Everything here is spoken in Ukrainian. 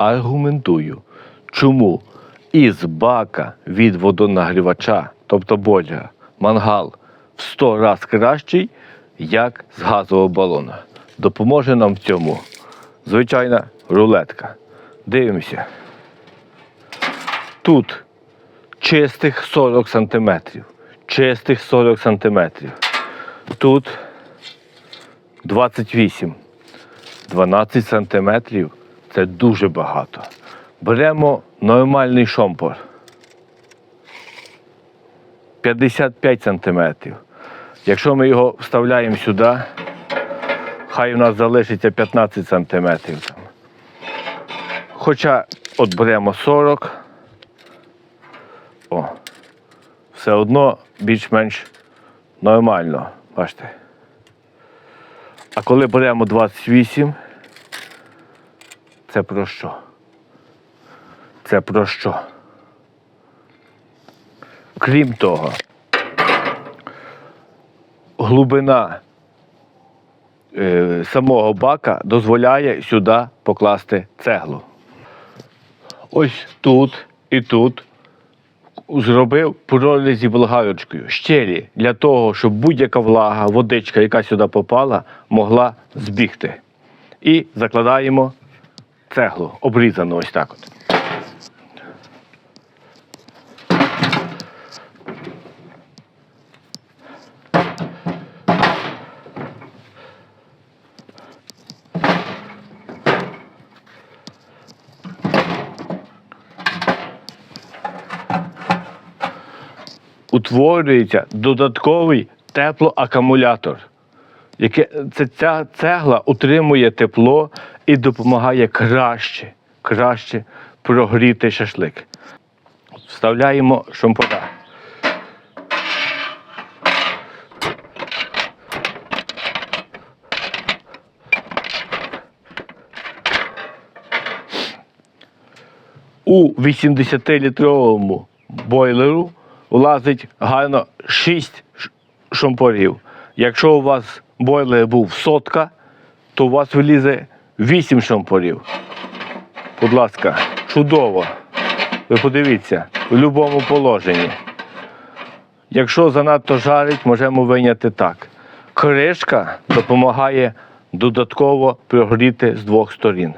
аргументую, чому із бака від водонагрівача, тобто бойлера, мангал в 100 разів кращий, як з газового балона. Допоможе нам в цьому звичайна рулетка. Дивимося. Тут чистих 40 сантиметрів. Чистих 40 сантиметрів. Тут 28. 12 сантиметрів це дуже багато. Беремо нормальний шомпор. 55 сантиметрів. Якщо ми його вставляємо сюди, хай у нас залишиться 15 сантиметрів. Хоча от беремо 40, о, все одно більш-менш нормально. Бачите. А коли беремо 28, це про що? Це про що? Крім того, глибина е, самого бака дозволяє сюди покласти цеглу. Ось тут і тут зробив прорізі болгарочкою щелі для того, щоб будь-яка влага, водичка, яка сюди попала, могла збігти. І закладаємо цеглу, обрізану ось так от. утворюється додатковий теплоакумулятор. Яке, це, ця цегла утримує тепло і допомагає краще, краще прогріти шашлик. Вставляємо шампура. У 80-літровому бойлеру влазить гарно 6 ш- шампурів. Якщо у вас бойлер був сотка, то у вас вилізе 8 шампурів. Будь ласка, чудово. Ви подивіться, в будь-якому положенні. Якщо занадто жарить, можемо виняти так. Кришка допомагає додатково прогріти з двох сторін.